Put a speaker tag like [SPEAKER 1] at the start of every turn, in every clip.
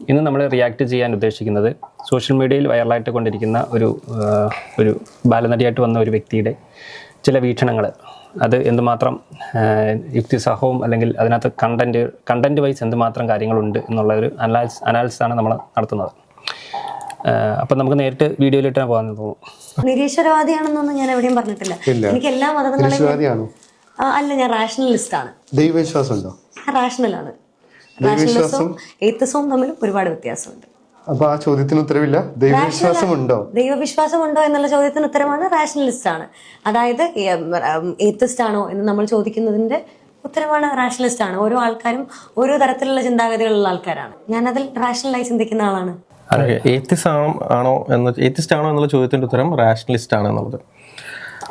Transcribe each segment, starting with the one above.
[SPEAKER 1] ഇന്ന് നമ്മൾ റിയാക്ട് ചെയ്യാൻ ഉദ്ദേശിക്കുന്നത് സോഷ്യൽ മീഡിയയിൽ വൈറലായിട്ട് കൊണ്ടിരിക്കുന്ന ഒരു ഒരു ബാലനടിയായിട്ട് വന്ന ഒരു വ്യക്തിയുടെ ചില വീക്ഷണങ്ങൾ. അത് എന്തുമാത്രം യുക്തിസഹവും അല്ലെങ്കിൽ അതിനകത്ത് കണ്ടന്റ് കണ്ടന്റ് വൈസ് എന്തുമാത്രം കാര്യങ്ങളുണ്ട് എന്നുള്ള ഒരു അനാലിസ് അനാലിസിസ് ആണ് നമ്മൾ നടത്തുന്നത്. അപ്പം നമുക്ക് നേരിട്ട് വീഡിയോയിലിട്ട് പോകാൻ തോന്നുന്നു.
[SPEAKER 2] നിരീശ്വരവാദിയാണെന്നൊന്നും ഞാൻ എവിടെയും പറഞ്ഞിട്ടില്ല. എനിക്ക് എല്ലാ മതങ്ങളെയും ആ, അല്ല ഞാൻ റാഷണലിസ്റ്റ് ആണ്.
[SPEAKER 3] ദൈവവിശ്വാസം റാഷണലാണ്
[SPEAKER 2] റാഷണൽ ആണ്. റാഷണലിസവും എയ്ത്തസവും തമ്മിൽ ഒരുപാട് വ്യത്യാസമുണ്ട്.
[SPEAKER 3] അപ്പൊ ആ ചോദ്യത്തിന് ഉത്തരവില്ല? ദൈവവിശ്വാസം ഉണ്ടോ
[SPEAKER 2] ദൈവവിശ്വാസം ഉണ്ടോ എന്നുള്ള ചോദ്യത്തിന് ഉത്തരമാണ് റാഷണലിസ്റ്റ് ആണ്. അതായത് എയ്ത്തസ്റ്റ് ആണോ എന്ന് നമ്മൾ ചോദിക്കുന്നതിന്റെ ഉത്തരമാണ് റാഷണലിസ്റ്റ് ആണ്. ഓരോ ആൾക്കാരും ഓരോ തരത്തിലുള്ള ചിന്താഗതികളുള്ള ആൾക്കാരാണ്. ഞാൻ അതിൽ റാഷണലായി ചിന്തിക്കുന്ന ആളാണ്.
[SPEAKER 4] ഏത്തിസ്റ്റ് ആണോ എന്ന് ഏത്തിസ്റ്റ് ആണോ എന്നുള്ള ചോദ്യത്തിന്റെ ഉത്തരം റാഷണലിസ്റ്റ് ആണ് എന്നുള്ളത്.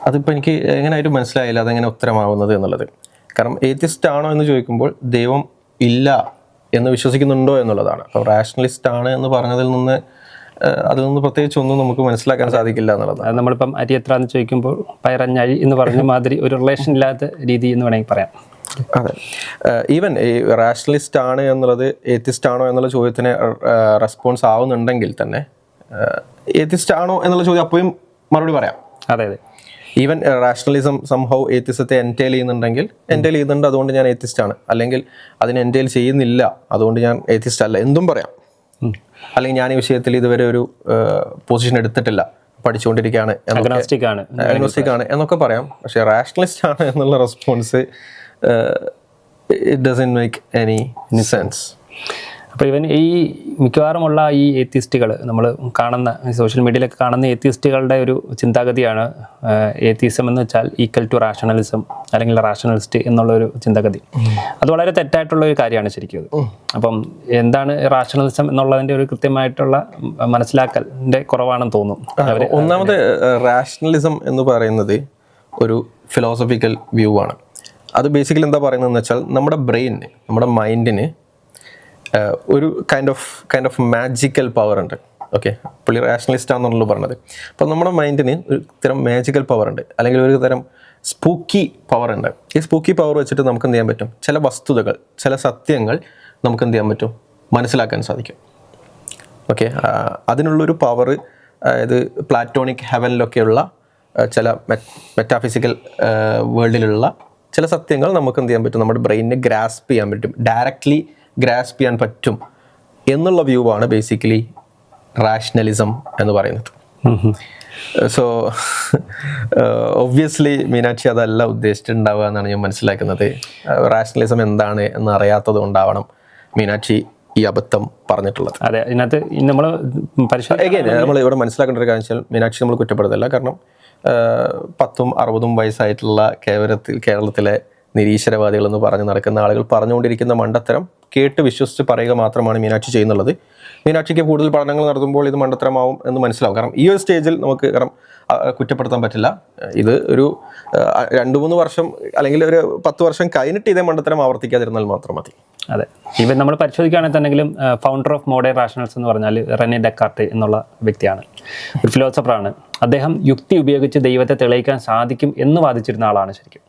[SPEAKER 4] അതിപ്പോൾ എനിക്ക് എങ്ങനെയായിട്ട് മനസ്സിലായില്ല അതെങ്ങനെ ഉത്തരമാവുന്നത് എന്നുള്ളത്. കാരണം ഏത്തിസ്റ്റ് ആണോ എന്ന് ചോദിക്കുമ്പോൾ ദൈവം ഇല്ല എന്ന് വിശ്വസിക്കുന്നുണ്ടോ എന്നുള്ളതാണ്. അപ്പോൾ റാഷണലിസ്റ്റ് ആണ് എന്ന് പറഞ്ഞതിൽ നിന്ന് അതിൽ നിന്ന് പ്രത്യേകിച്ച് ഒന്നും നമുക്ക് മനസ്സിലാക്കാൻ സാധിക്കില്ല എന്നുള്ളതാണ്.
[SPEAKER 1] നമ്മളിപ്പം അരി എത്ര എന്ന് ചോദിക്കുമ്പോൾ പയറഞ്ഞഴി എന്ന് പറഞ്ഞ മാതിരി ഒരു റിലേഷൻ ഇല്ലാത്ത രീതി എന്ന് വേണമെങ്കിൽ പറയാം.
[SPEAKER 4] അതെ. ഈവൻ ഈ റാഷണലിസ്റ്റ് ആണ് എന്നുള്ളത് ഏത്തിസ്റ്റ് ആണോ എന്നുള്ള ചോദ്യത്തിന് റെസ്പോൺസ് ആവുന്നുണ്ടെങ്കിൽ തന്നെ ഏത്തിസ്റ്റ് ആണോ എന്നുള്ള ചോദ്യം അപ്പോഴും മറുപടി പറയാം.
[SPEAKER 1] അതെ അതെ.
[SPEAKER 4] ഈവൻ റാഷണലിസം സംഭവം ഏത്തിസത്തെ എന്റെയിൽ ചെയ്യുന്നുണ്ടെങ്കിൽ എന്റെയിൽ ചെയ്യുന്നുണ്ട് അതുകൊണ്ട് ഞാൻ ഏത്തിസ്റ്റ് ആണ്. അല്ലെങ്കിൽ അതിന് എന്റെയിൽ ചെയ്യുന്നില്ല അതുകൊണ്ട് ഞാൻ ഏത്തിസ്റ്റ് അല്ല. എന്തും പറയാം. അല്ലെങ്കിൽ ഞാൻ ഈ വിഷയത്തിൽ ഇതുവരെ ഒരു പൊസിഷൻ എടുത്തിട്ടില്ല. പഠിച്ചുകൊണ്ടിരിക്കുകയാണ്
[SPEAKER 1] അഗ്നോസ്റ്റിക് ആണ്.
[SPEAKER 4] എന്നൊക്കെ പറയാം. പക്ഷേ റാഷണലിസ്റ്റ് ആണ് എന്നുള്ള response it doesn't make any sense
[SPEAKER 1] അപ്പോൾ ഇവൻ ഈ മിക്കവാറുമുള്ള ഈ ഏത്തിസ്റ്റുകൾ നമ്മൾ കാണുന്ന സോഷ്യൽ മീഡിയയിലൊക്കെ കാണുന്ന ഏത്തിസ്റ്റുകളുടെ ഒരു ചിന്താഗതിയാണ് ഏത്തിസം എന്ന് വെച്ചാൽ ഈക്വൽ ടു റാഷണലിസം അല്ലെങ്കിൽ റാഷണലിസ്റ്റ് എന്നുള്ള ഒരു ചിന്താഗതി അത് വളരെ തെറ്റായിട്ടുള്ള ഒരു കാര്യമാണ് ശരിക്കും അപ്പം എന്താണ് റാഷണലിസം എന്നുള്ളതിന്റെ ഒരു കൃത്യമായിട്ടുള്ള മനസ്സിലാക്കലിന്റെ കുറവാണെന്ന് തോന്നുന്നു
[SPEAKER 4] ഒന്നാമത് റാഷണലിസം എന്ന് പറയുന്നത് ഒരു ഫിലോസഫിക്കൽ വ്യൂ ആണ്. അത് ബേസിക്കലി എന്താ പറയുന്നതെന്ന് വെച്ചാൽ നമ്മുടെ ബ്രെയിനിന് നമ്മുടെ മൈൻഡിന് ഒരു kind of kind of magical power ഉണ്ട്. ഓക്കെ പുള്ളി റാഷണലിസ്റ്റ് ആണെന്നുള്ളൂ പറഞ്ഞത്. അപ്പോൾ നമ്മുടെ മൈൻഡിന് ഒരു തരം മാജിക്കൽ പവർ ഉണ്ട്. അല്ലെങ്കിൽ ഒരു തരം സ്പൂക്കി പവർ ഉണ്ട്. ഈ സ്പൂക്കി പവർ വെച്ചിട്ട് നമുക്ക് എന്ത് ചെയ്യാൻ പറ്റും? ചില വസ്തുതകൾ ചില സത്യങ്ങൾ നമുക്ക് എന്ത് ചെയ്യാൻ പറ്റും? മനസ്സിലാക്കാൻ സാധിക്കും. ഓക്കെ അതിനുള്ളൊരു പവർ അതായത് പ്ലാറ്റോണിക് ഹെവനിലൊക്കെയുള്ള ചില മെറ്റാഫിസിക്കൽ വേൾഡിലുള്ള ചില സത്യങ്ങൾ നമുക്ക് എന്ത് ചെയ്യാൻ പറ്റും? നമ്മുടെ ബ്രെയിനിനെ ഗ്രാസ്പ് ചെയ്യാൻ പറ്റും. ഡയറക്റ്റ്ലി ഗ്രാസ്പ് ചെയ്യാൻ പറ്റും എന്നുള്ള വ്യൂ ആണ് ബേസിക്കലി റാഷണലിസം എന്ന് പറയുന്നത്. സോ ഒബ്വിയസ്ലി മീനാക്ഷി അതല്ല ഉദ്ദേശിച്ചിട്ടുണ്ടാവുക എന്നാണ് ഞാൻ മനസ്സിലാക്കുന്നത്. റാഷണലിസം എന്താണ് എന്ന് അറിയാത്തത് കൊണ്ടാവണം മീനാക്ഷി ഈ അബദ്ധം പറഞ്ഞിട്ടുള്ളത്.
[SPEAKER 1] അതെ ഇതിനകത്ത് നമ്മൾ
[SPEAKER 4] നമ്മൾ ഇവിടെ മനസ്സിലാക്കേണ്ട ഒരു കാര്യം വെച്ചാൽ മീനാക്ഷി നമ്മൾ കുറ്റപ്പെടുത്തില്ല. കാരണം ആ, പത്തും അറുപതും വയസ്സായിട്ടുള്ള കേരളത്തിൽ കേരളത്തിലെ നിരീശ്വരവാദികൾ എന്ന് പറഞ്ഞ് നടക്കുന്ന ആളുകൾ പറഞ്ഞുകൊണ്ടിരിക്കുന്ന മണ്ടത്തരം കേട്ട് വിശ്വസിച്ച് പറയുക മാത്രമാണ് മീനാക്ഷി ചെയ്യുന്നുള്ളത്. മീനാക്ഷിക്ക് കൂടുതൽ പഠനങ്ങൾ നടത്തുമ്പോൾ ഇത് മണ്ടത്തരമാവും എന്ന് മനസ്സിലാവും. കാരണം ഈ ഒരു സ്റ്റേജിൽ നമുക്ക് കാരണം കുറ്റപ്പെടുത്താൻ പറ്റില്ല. ഇത് ഒരു രണ്ട് മൂന്ന് വർഷം അല്ലെങ്കിൽ ഒരു പത്ത് വർഷം കഴിഞ്ഞിട്ട് ഇതേ മണ്ടത്തരം ആവർത്തിക്കാതിരുന്നാൽ മാത്രം മതി.
[SPEAKER 1] അതെ. ഇവൻ നമ്മൾ പരിശോധിക്കുകയാണെങ്കിൽ തന്നെങ്കിലും ഫൗണ്ടർ ഓഫ് മോഡേൺ റാഷണൽസ് എന്ന് പറഞ്ഞാൽ റെനെ ഡെക്കാർട്ട് എന്നുള്ള വ്യക്തിയാണ്. ഒരു ഫിലോസഫറാണ് അദ്ദേഹം യുക്തി ഉപയോഗിച്ച് ദൈവത്തെ തെളിയിക്കാൻ സാധിക്കും എന്ന് വാദിച്ചിരുന്ന ആളാണ് ശരിക്കും.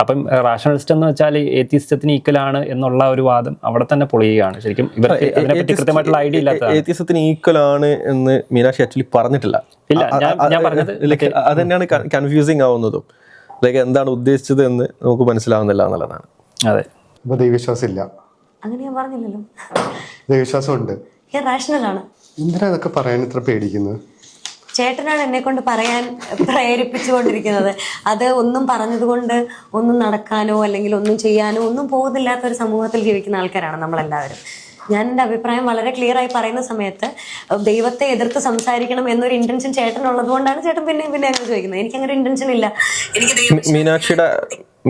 [SPEAKER 1] അപ്പം റാഷണലിസ്റ്റ് എന്ന് വെച്ചാൽ ഏത്തിസ്റ്റത്തിന് ഈക്വൽ ആണ് എന്നുള്ള ഒരു വാദം അവിടെ തന്നെ പൊളിയുകയാണ്. ശരിക്കും ഇവർക്ക് അതിനെപ്പറ്റി കൃത്യമായിട്ടുള്ള ഐഡിയ ഇല്ലാത്ത
[SPEAKER 4] ഏത്യസത്തിന് ഈക്വൽ ആണ് എന്ന് മീനാക്ഷി ആക്ച്വലി പറഞ്ഞിട്ടില്ല.
[SPEAKER 1] ഇല്ല, ഞാൻ- പറഞ്ഞത്
[SPEAKER 4] അത് തന്നെയാണ് കൺഫ്യൂസിങ് ആവുന്നതും. ലൈക്ക് എന്താണ് ഉദ്ദേശിച്ചത് എന്ന് നമുക്ക് മനസ്സിലാവുന്നില്ല എന്നുള്ളതാണ്.
[SPEAKER 1] അതെ.
[SPEAKER 3] അപ്പൊ ദൈവവിശ്വാസം ഇല്ല
[SPEAKER 2] അങ്ങനെ ഞാൻ പറഞ്ഞില്ലല്ലോ.
[SPEAKER 3] ദൈവവിശ്വാസം ഉണ്ട്
[SPEAKER 2] ഞാൻ റാഷണലാണ്
[SPEAKER 3] എന്തിനാ ഇതൊക്കെ പറയാൻ ഇത്ര പേടിക്കുന്നത്?
[SPEAKER 2] ചേട്ടനാണ് എന്നെ കൊണ്ട് പറയാൻ പ്രേരിപ്പിച്ചുകൊണ്ടിരിക്കുന്നത്. അത് ഒന്നും പറഞ്ഞതുകൊണ്ട് ഒന്നും നടക്കാനോ അല്ലെങ്കിൽ ഒന്നും ചെയ്യാനോ ഒന്നും പോകുന്നില്ലാത്ത ഒരു സമൂഹത്തിൽ ജീവിക്കുന്ന ആൾക്കാരാണ് നമ്മളെല്ലാവരും. ഞാൻ എന്റെ അഭിപ്രായം വളരെ ക്ലിയർ ആയി പറയുന്ന സമയത്ത് ദൈവത്തെ എതിർത്ത് സംസാരിക്കണം എന്നൊരു ഇന്റൻഷൻ ചേട്ടനുള്ളത് കൊണ്ടാണ് ചേട്ടൻ പിന്നെ പിന്നെ അങ്ങനെ ചോദിക്കുന്നത്. എനിക്ക് അങ്ങനെ ഇന്റൻഷൻ ഇല്ല. എനിക്ക്
[SPEAKER 4] മീനാക്ഷിയുടെ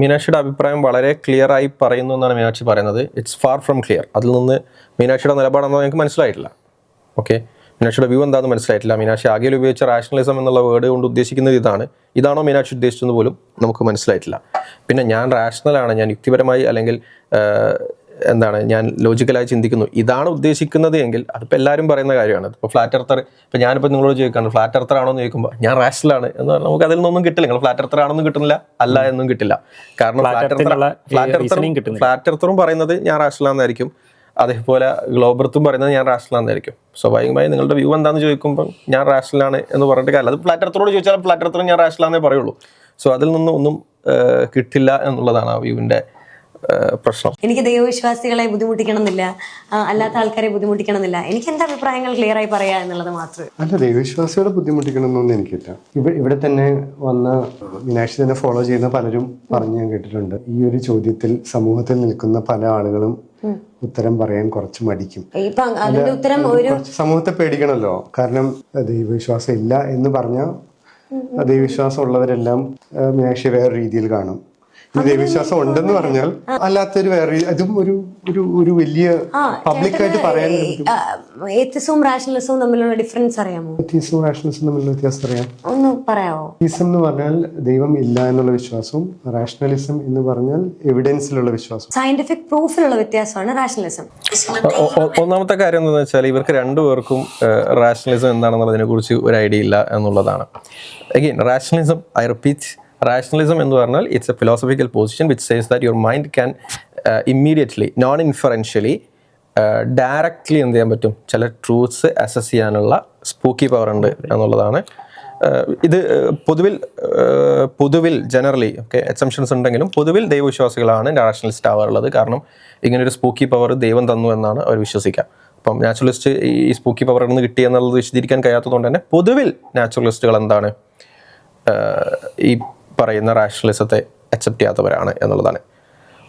[SPEAKER 4] മീനാക്ഷിയുടെ അഭിപ്രായം വളരെ ക്ലിയർ ആയി പറയുന്നു എന്നാണ് മീനാക്ഷി പറയുന്നത്. ഇറ്റ്സ് ഫാർ ഫ്രം ക്ലിയർ അതിൽ നിന്ന് മീനാക്ഷിയുടെ നിലപാടെന്ന് എനിക്ക് മനസ്സിലായിട്ടില്ല. ഓക്കെ മീനാക്ഷിയുടെ വ്യൂ എന്താണെന്ന് മനസ്സിലായിട്ടില്ല. മീനാക്ഷി ആകെ ഉപയോഗിച്ച റാഷണലിസം എന്നുള്ള വേർഡ് കൊണ്ട് ഉദ്ദേശിക്കുന്നത് ഇതാണ്. ഇതാണോ മീനാക്ഷി ഉദ്ദേശിച്ചത് പോലും നമുക്ക് മനസ്സിലായിട്ടില്ല. പിന്നെ ഞാൻ റാഷണലാണ് ഞാൻ യുക്തിപരമായി അല്ലെങ്കിൽ എന്താണ് ഞാൻ ലോജിക്കലായി ചിന്തിക്കുന്നു. ഇതാണ് ഉദ്ദേശിക്കുന്നത് എങ്കിൽ അതിപ്പോൾ എല്ലാവരും പറയുന്ന കാര്യമാണ്. ഇപ്പോൾ ഫ്ലാറ്റ് എർത്തർ ഇപ്പോൾ ഞാനിപ്പോൾ നിങ്ങളോട് ചോദിക്കാണ് ഫ്ലാറ്റ് എർത്തർ ആണോ എന്ന് ചോദിക്കുമ്പോൾ ഞാൻ റാഷണലാണ് എന്ന് പറഞ്ഞാൽ നമുക്ക് അതിൽ നിന്നൊന്നും കിട്ടില്ല. നിങ്ങൾ ഫ്ലാറ്റ് എർത്തർ ആണെന്നും കിട്ടുന്നില്ല അല്ല എന്നും കിട്ടില്ല. കാരണം
[SPEAKER 1] ഫ്ലാറ്റ് കിട്ടുന്നില്ല.
[SPEAKER 4] ഫ്ലാറ്റ് എർത്തറും പറയുന്നത് ഞാൻ റാഷണലാണെന്നായിരിക്കും അതേപോലെ ഗ്ലോബർത്തും പറയുന്നത് ഞാൻ റാഷണലാണെന്നായിരിക്കും സ്വാഭാവികമായി നിങ്ങളുടെ വ്യൂ എന്താണെന്ന് ചോദിക്കുമ്പോൾ ഞാൻ റാഷണലാണ് എന്ന് പറഞ്ഞിട്ട് കാര്യം അത് ഫ്ലാറ്റ് എർത്തറോട് ചോദിച്ചാൽ ഫ്ലാറ്റ് എർത്തറും ഞാൻ റാഷണലാന്നേ പറയുള്ളൂ. സോ അതിൽ നിന്നും ഒന്നും കിട്ടില്ല എന്നുള്ളതാണ് ആ വ്യൂവിന്റെ പ്രശ്നം.
[SPEAKER 2] എനിക്ക് ദൈവവിശ്വാസികളെ ബുദ്ധിമുട്ടിക്കണമെന്നില്ല. അല്ലാത്ത ആൾക്കാരെ ബുദ്ധിമുട്ടിക്കണമെന്നില്ല. എനിക്ക് എന്താ അഭിപ്രായങ്ങൾ ക്ലിയർ ആയി പറയാ എന്നുള്ളത് മാത്രമേ
[SPEAKER 3] അല്ല ദൈവവിശ്വാസികളെ ബുദ്ധിമുട്ടിക്കണമെന്നൊന്നും എനിക്കില്ല. ഇവിടെ ഇവിടെ തന്നെ വന്ന മീനാക്ഷി തന്നെ ഫോളോ ചെയ്യുന്ന പലരും പറഞ്ഞു ഞാൻ കേട്ടിട്ടുണ്ട്. ഈ ഒരു ചോദ്യത്തിൽ സമൂഹത്തിൽ നിൽക്കുന്ന പല ആളുകളും ഉത്തരം പറയാൻ കുറച്ച് മടിക്കും. സമൂഹത്തെ പേടിക്കണല്ലോ. കാരണം ദൈവവിശ്വാസം ഇല്ല എന്ന് പറഞ്ഞാൽ ദൈവവിശ്വാസം ഉള്ളവരെല്ലാം മേശ മീനാക്ഷി വേറെ രീതിയിൽ കാണും. ദൈവവിശ്വാസം ഉണ്ടെന്ന് പറഞ്ഞാൽ അല്ലാത്തൊരു വേറെ അതും ഒരു ഒരു ഒരു വലിയ പബ്ലിക്കായിട്ട് പറയാൻ
[SPEAKER 2] റാഷണലിസവും തമ്മിലുള്ള ഡിഫറൻസ് അറിയാമോ?
[SPEAKER 3] തീസും റാഷണലിസം തമ്മിലുള്ള വ്യത്യാസം അറിയാം.
[SPEAKER 2] ഒന്ന് പറയാമോ
[SPEAKER 3] തീസം എന്ന് പറഞ്ഞാൽ ദൈവം ഇല്ല എന്നുള്ള വിശ്വാസവും റാഷണലിസം എന്ന് പറഞ്ഞാൽ എവിഡൻസിലുള്ള വിശ്വാസം
[SPEAKER 2] സയന്റിഫിക് പ്രൂഫിലുള്ള വ്യത്യാസമാണ് റാഷണലിസം
[SPEAKER 4] ഒന്നാമത്തെ കാര്യം എന്താണെന്ന് വെച്ചാൽ ഇവർക്ക് രണ്ടുപേർക്കും റാഷണലിസം എന്താണെന്നുള്ളതിനെ കുറിച്ച് ഒരു ഐഡിയ ഇല്ല എന്നുള്ളതാണ്. Again rationalism I repeat rationalism എന്ന് പറഞ്ഞാൽ it's a philosophical position which says that your mind can immediately non inferentially directly എന്ത് ചെയ്യാൻ പറ്റും? ചില ട്രൂത്ത്സ് അസസ് ചെയ്യാനുള്ള സ്പൂക്കി പവർ ഉണ്ട് എന്നുള്ളതാണ്. ഇത് പൊതുവിൽ പൊതുവിൽ ജനറലി ഓക്കെ എക്സംഷൻസ് ഉണ്ടെങ്കിലും പൊതുവിൽ ദൈവവിശ്വാസികളാണ് നാഷണലിസ്റ്റ് ആവാറുള്ളത്. കാരണം ഇങ്ങനൊരു സ്പൂക്കി പവർ ദൈവം തന്നു എന്നാണ് അവർ വിശ്വസിക്കുക. അപ്പം നാച്ചുറലിസ്റ്റ് ഈ സ്പൂക്കി പവർ നിന്ന് കിട്ടി എന്നുള്ളത് വിശദീകരിക്കാൻ കഴിയാത്തതുകൊണ്ട് തന്നെ പൊതുവിൽ നാച്ചുറലിസ്റ്റുകൾ എന്താണ്? ഈ പറയുന്ന റാഷണലിസത്തെ അക്സെപ്റ്റ് ചെയ്യാത്തവരാണ് എന്നുള്ളതാണ്.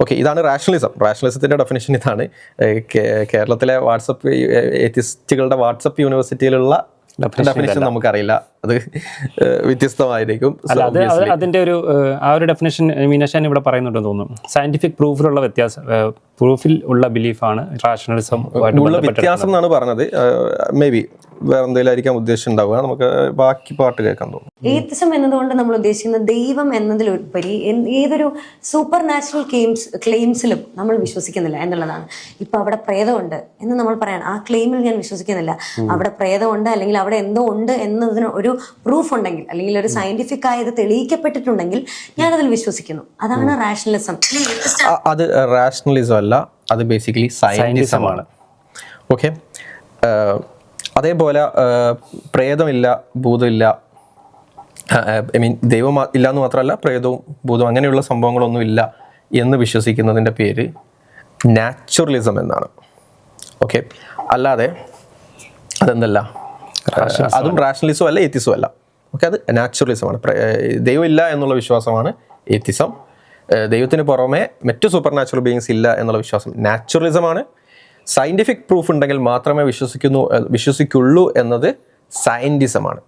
[SPEAKER 4] ഓക്കെ ഇതാണ് റാഷണലിസം റാഷണലിസത്തിന്റെ ഡെഫിനേഷൻ ഇതാണ്. കേരളത്തിലെ വാട്സപ്പ് എത്തിസ്റ്റുകളുടെ വാട്സപ്പ് യൂണിവേഴ്സിറ്റിയിലുള്ള ഡെഫിനേഷൻ നമുക്കറിയില്ല. അത് വ്യത്യസ്തമായിരിക്കും.
[SPEAKER 1] അല്ല അത് അത് അതിന്റെ ഒരു ആ ഒരു ഡെഫിനേഷൻ മീനശാൻ ഇവിടെ പറയുന്നുണ്ടെന്ന് തോന്നുന്നു. സയന്റിഫിക് പ്രൂഫിലുള്ള വ്യത്യാസം പ്രൂഫിൽ ഉള്ള ബിലീഫാണ് റാഷണലിസം
[SPEAKER 4] ഉള്ള വ്യത്യാസം എന്നാണ് പറഞ്ഞത്. മേ ബി വേറെ എന്തെങ്കിലും ആയിരിക്കാം ഉദ്ദേശം ഉണ്ടാവുക. നമുക്ക് ബാക്കി പാട്ട് കേൾക്കാൻ തോന്നും
[SPEAKER 2] ഏത്തിസം എന്നതുകൊണ്ട് നമ്മൾ ഉദ്ദേശിക്കുന്നത് ദൈവം എന്നതിലുപരി ഏതൊരു സൂപ്പർ നാച്ചുറൽ ക്ലെയിംസ് ക്ലെയിംസിലും നമ്മൾ വിശ്വസിക്കുന്നില്ല എന്നുള്ളതാണ്. ഇപ്പൊ അവിടെ പ്രേതമുണ്ട് എന്ന് നമ്മൾ പറയാൻ ആ ക്ലെയിമിൽ ഞാൻ വിശ്വസിക്കുന്നില്ല. അവിടെ പ്രേതമുണ്ട് അല്ലെങ്കിൽ അവിടെ എന്തോ ഉണ്ട് എന്നതിന് ഒരു പ്രൂഫ് ഉണ്ടെങ്കിൽ അല്ലെങ്കിൽ ഒരു സയന്റിഫിക് ആയത് തെളിയിക്കപ്പെട്ടിട്ടുണ്ടെങ്കിൽ ഞാൻ അതിൽ വിശ്വസിക്കുന്നു. അതാണ് റാഷണലിസം
[SPEAKER 4] അത് റാഷണലിസം അല്ല അത് ബേസിക്കലി സയന്റിസമാണ് ഓക്കെ അതേപോലെ പ്രേതമില്ല ഭൂതമില്ല ഐ മീൻ ദൈവം ഇല്ല എന്ന് മാത്രമല്ല പ്രേതവും ഭൂതവും അങ്ങനെയുള്ള സംഭവങ്ങളൊന്നും ഇല്ല എന്ന് വിശ്വസിക്കുന്നതിന്റെ പേര് നാച്ചുറലിസം എന്നാണ്. ഓക്കെ അല്ലാതെ അതെന്തല്ല? അതും റാഷണലിസം അല്ല എത്തിസം അല്ല. ഓക്കെ അത് നാച്ചുറലിസമാണ് ദൈവമില്ല എന്നുള്ള വിശ്വാസമാണ് എത്തിസം ദൈവത്തിന് പുറമെ മറ്റു സൂപ്പർ നാച്ചുറൽ ബീയിങ്സ് ഇല്ല എന്നുള്ള വിശ്വാസം നാച്ചുറലിസമാണ് സയന്റിഫിക് പ്രൂഫ് ഉണ്ടെങ്കിൽ മാത്രമേ വിശ്വസിക്കുന്നു വിശ്വസിക്കുള്ളൂ എന്നത് സയന്റിസമാണ്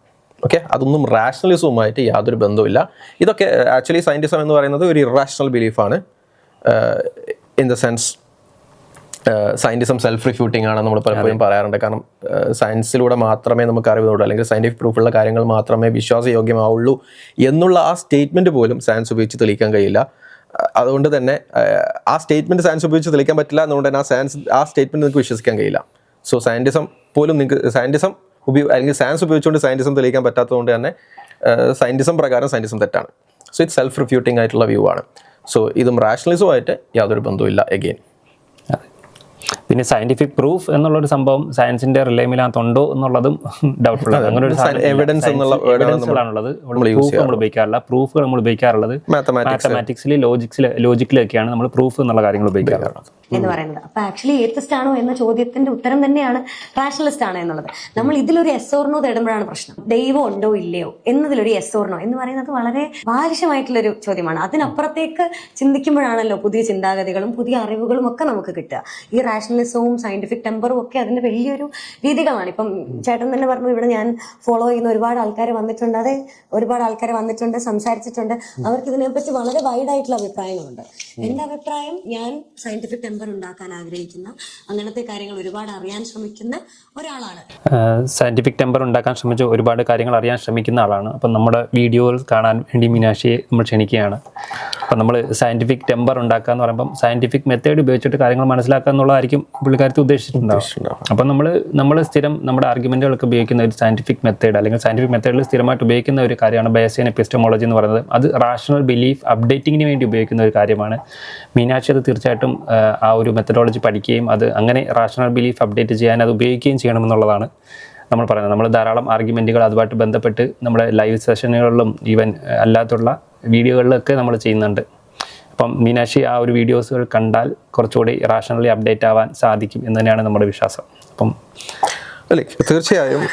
[SPEAKER 4] ഓക്കെ അതൊന്നും റാഷണലിസവുമായിട്ട് യാതൊരു ബന്ധവുമില്ല. ഇതൊക്കെ ആക്ച്വലി സയന്റിസം എന്ന് പറയുന്നത് ഒരു irrational ബിലീഫാണ് in the sense scientism self refuting ആണ് നമ്മൾ പലപ്പോഴും പറയാറുണ്ട്. കാരണം സയൻസിലൂടെ മാത്രമേ നമുക്ക് അറിവുള്ളൂ അല്ലെങ്കിൽ സയന്റിഫിക് പ്രൂഫുള്ള കാര്യങ്ങൾ മാത്രമേ വിശ്വാസയോഗ്യമാവുള്ളൂ എന്നുള്ള ആ സ്റ്റേറ്റ്മെന്റ് പോലും സയൻസ് ഉപയോഗിച്ച് തെളിയിക്കാൻ കഴിയില്ല. അതുകൊണ്ട് തന്നെ ആ സ്റ്റേറ്റ്മെന്റ് സയൻസ് ഉപയോഗിച്ച് തെളിയിക്കാൻ പറ്റില്ല എന്നുകൊണ്ട് തന്നെ ആ സയൻസ് ആ സ്റ്റേറ്റ്മെന്റ് നിങ്ങൾക്ക് വിശ്വസിക്കാൻ കഴിയില്ല. സോ സയന്റിസം പോലും നിങ്ങൾക്ക് സയന്റിസം ഉപയോഗ അല്ലെങ്കിൽ സയൻസ് ഉപയോഗിച്ചുകൊണ്ട് സയന്റിസം തെളിയിക്കാൻ പറ്റാത്തതുകൊണ്ട് തന്നെ സയന്റിസം പ്രകാരം സയന്റിസം തെറ്റാണ്. സോ ഇറ്റ് സെൽഫ് റിഫ്യൂട്ടിംഗ് ആയിട്ടുള്ള വ്യൂ ആണ്. സോ ഇതും റാഷണലിസവുമായിട്ട് യാതൊരു ബന്ധവുമില്ല എഗെയിൻ
[SPEAKER 1] പിന്നെ സയന്റിഫിക് പ്രൂഫ് എന്നുള്ള ഒരു സംഭവം സയൻസിന്റെ റിലേമിനകത്തുണ്ടോ എന്നുള്ളതും ഡൗട്ട് അങ്ങനെ ഒരു എവിഡൻസ് പ്രൂഫ് നമ്മൾ ഉപയോഗിക്കാറില്ല. പ്രൂഫുകൾ നമ്മൾ ഉപയോഗിക്കാറുള്ളത്
[SPEAKER 4] മാത്തമാറ്റിക്സ്
[SPEAKER 1] മാത്തമാറ്റിക്സിൽ ലോജിക്സിൽ ലോജിക്കിലൊക്കെയാണ് നമ്മൾ പ്രൂഫ് എന്നുള്ള കാര്യങ്ങൾ ഉപയോഗിക്കാറുള്ളത്
[SPEAKER 2] എന്ന് പറയുന്നത്. അപ്പൊ ആക്ച്വലി ഏത്തസ്റ്റ് ആണോ എന്ന ചോദ്യത്തിന്റെ ഉത്തരം തന്നെയാണ് റാഷണലിസ്റ്റ് ആണോ എന്നുള്ളത്. നമ്മൾ ഇതിലൊരു എസ് ഓർണോ തേടുമ്പോഴാണ് പ്രശ്നം. ദൈവം ഉണ്ടോ ഇല്ലയോ? എന്നതിലൊരു എസ് ഓർണോ എന്ന് പറയുന്നത് വളരെ ബാലിശമായിട്ടുള്ളൊരു ചോദ്യമാണ്. അതിനപ്പുറത്തേക്ക് ചിന്തിക്കുമ്പോഴാണല്ലോ പുതിയ ചിന്താഗതികളും പുതിയ അറിവുകളും ഒക്കെ നമുക്ക് കിട്ടുക. ഈ റാഷണലിസവും സയന്റിഫിക് ടെമ്പറും ഒക്കെ അതിന്റെ വലിയൊരു രീതികളാണ്. ഇപ്പം ചേട്ടൻ തന്നെ പറഞ്ഞു ഇവിടെ ഞാൻ ഫോളോ ചെയ്യുന്ന ഒരുപാട് ആൾക്കാർ വന്നിട്ടുണ്ട്. അതെ ഒരുപാട് ആൾക്കാർ വന്നിട്ടുണ്ട് സംസാരിച്ചിട്ടുണ്ട്. അവർക്ക് ഇതിനെപ്പറ്റി വളരെ വൈഡ് ആയിട്ടുള്ള അഭിപ്രായങ്ങളുണ്ട്. എന്റെ അഭിപ്രായം ഞാൻ സയന്റിഫിക് ടെമ്പർ ഉണ്ടാക്കാൻ ആഗ്രഹിക്കുന്ന അങ്ങനത്തെ കാര്യങ്ങൾ ഒരുപാട് അറിയാൻ ശ്രമിക്കുന്ന ഒരാളാണ്.
[SPEAKER 1] സയന്റിഫിക് ടെമ്പർ ഉണ്ടാക്കാൻ ശ്രമിച്ച ഒരുപാട് കാര്യങ്ങൾ അറിയാൻ ശ്രമിക്കുന്ന ആളാണ്. അപ്പം നമ്മുടെ വീഡിയോകൾ കാണാൻ വേണ്ടി മീനാക്ഷിയെ നമ്മൾ ക്ഷണിക്കുകയാണ്. അപ്പം നമ്മൾ സയന്റിഫിക് ടെമ്പർ ഉണ്ടാക്കുക എന്ന് പറയുമ്പം സയന്റിഫിക് മെത്തേഡ് ഉപയോഗിച്ചിട്ട് കാര്യങ്ങൾ മനസ്സിലാക്കുക എന്നുള്ളതായിരിക്കും പുള്ളിക്കാരത്തി ഉദ്ദേശിച്ചിട്ടുണ്ടാവും. അപ്പം നമ്മൾ നമ്മൾ സ്ഥിരം നമ്മുടെ ആർഗ്യുമെന്റുകളൊക്കെ ഉപയോഗിക്കുന്ന ഒരു സയന്റിഫിക് മെത്തേഡ് അല്ലെങ്കിൽ സയന്റിഫിക് മെത്തേഡിൽ സ്ഥിരമായിട്ട് ഉപയോഗിക്കുന്ന ഒരു കാര്യമാണ് ബയസിയൻ എപ്പിസ്റ്റമോളജി എന്ന് പറയുന്നത്. അത് റാഷണൽ ബിലീഫ് അപ്ഡേറ്റിങ്ങിന് വേണ്ടി ഉപയോഗിക്കുന്ന ഒരു കാര്യമാണ്. മീനാക്ഷി അത് തീർച്ചയായിട്ടും ആ ഒരു മെത്തഡോളജി പഠിക്കുകയും അത് അങ്ങനെ റാഷണൽ ബിലീഫ് അപ്ഡേറ്റ് ചെയ്യാൻ അത് ഉപയോഗിക്കുകയും ചെയ്യണമെന്നുള്ളതാണ് നമ്മൾ പറയുന്നത്. നമ്മൾ ധാരാളം ആർഗ്യുമെന്റുകൾ അതുമായിട്ട് ബന്ധപ്പെട്ട് നമ്മുടെ ലൈവ് സെഷനുകളിലും ഈവൻ അല്ലാത്തുള്ള വീഡിയോകളിലൊക്കെ നമ്മൾ ചെയ്യുന്നുണ്ട്. അപ്പം മീനാക്ഷി ആ ഒരു വീഡിയോസുകൾ കണ്ടാൽ കുറച്ചുകൂടി റാഷണലി അപ്ഡേറ്റ് ആവാൻ സാധിക്കും എന്ന് തന്നെയാണ് നമ്മുടെ വിശ്വാസം. അപ്പം
[SPEAKER 4] അല്ലേ തീർച്ചയായും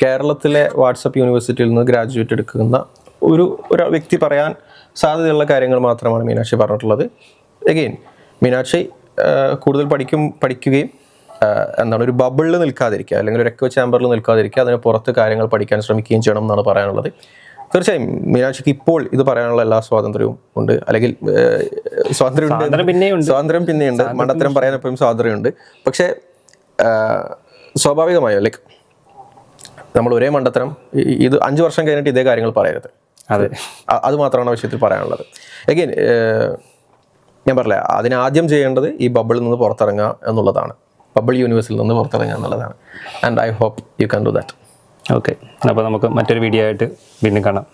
[SPEAKER 4] കേരളത്തിലെ വാട്സപ്പ് യൂണിവേഴ്സിറ്റിയിൽ നിന്ന് ഗ്രാജുവേറ്റ് എടുക്കുന്ന ഒരു ഒരു വ്യക്തി പറയാൻ സാധ്യതയുള്ള കാര്യങ്ങൾ മാത്രമാണ് മീനാക്ഷി പറഞ്ഞിട്ടുള്ളത്. എഗെയിൻ മീനാക്ഷി കൂടുതൽ പഠിക്കും പഠിക്കുകയും എന്താണ് ഒരു ബബിളിൽ നിൽക്കാതിരിക്കുക അല്ലെങ്കിൽ ഒരു എക്കോ ചാമ്പറിൽ നിൽക്കാതിരിക്കുക അതിന് പുറത്ത് കാര്യങ്ങൾ പഠിക്കാൻ ശ്രമിക്കുകയും ചെയ്യണം എന്നാണ് പറയാനുള്ളത്. തീർച്ചയായും മീനാക്ഷിക്ക് ഇപ്പോൾ ഇത് പറയാനുള്ള എല്ലാ സ്വാതന്ത്ര്യവും ഉണ്ട്. അല്ലെങ്കിൽ സ്വാതന്ത്ര്യം
[SPEAKER 1] സ്വാതന്ത്ര്യം പിന്നെയുണ്ട്.
[SPEAKER 4] മണ്ടത്തരം പറയാൻ എപ്പോഴും സ്വാതന്ത്ര്യമുണ്ട്. പക്ഷേ സ്വാഭാവികമായോ ലൈക്ക് നമ്മൾ ഒരേ മണ്ടത്തരം ഇത് അഞ്ച് വർഷം കഴിഞ്ഞിട്ട് ഇതേ കാര്യങ്ങൾ പറയരുത്.
[SPEAKER 1] അതെ.
[SPEAKER 4] അത് മാത്രമാണ് വിഷയത്തിൽ പറയാനുള്ളത്. എഗെയിൻ ഞാൻ പറഞ്ഞില്ല അതിനാദ്യം ചെയ്യേണ്ടത് ഈ ബബിളിൽ നിന്ന് പുറത്തിറങ്ങുക എന്നുള്ളതാണ്. ബബിൾ യൂണിവേഴ്സിൽ നിന്ന് പുറത്തിറങ്ങുക എന്നുള്ളതാണ്. And I hope you can do that
[SPEAKER 1] okay. അപ്പോൾ നമുക്ക് മറ്റൊരു വീഡിയോ ആയിട്ട് വീണ്ടും കാണാം.